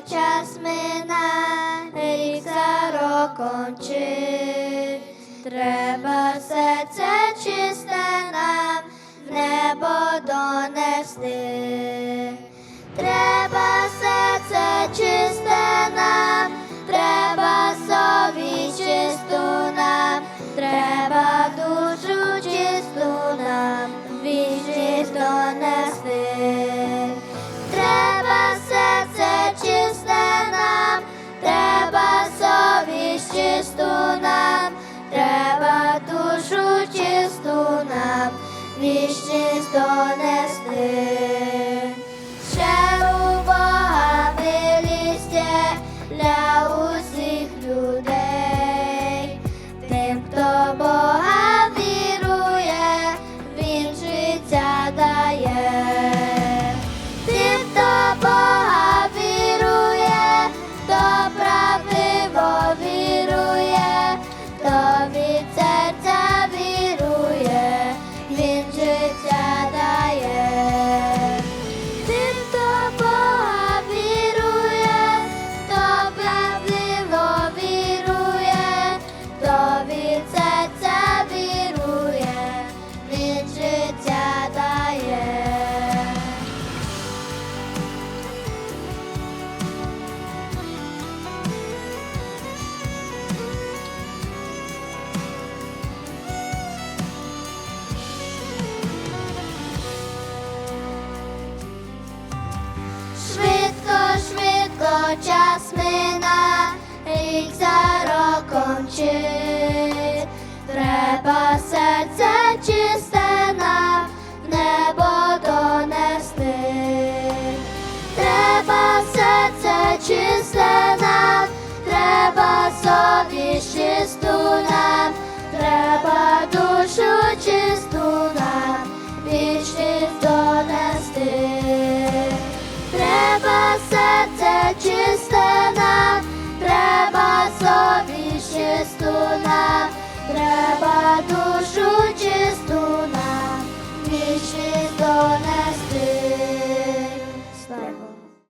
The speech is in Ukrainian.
час минає, рік за роком чим. Треба серце це чисте нам в небо донести. Треба серце це чисте. вічність донести. час мина, рік за роком чи? Треба серце чисте нам небо донести, треба серце чисте нам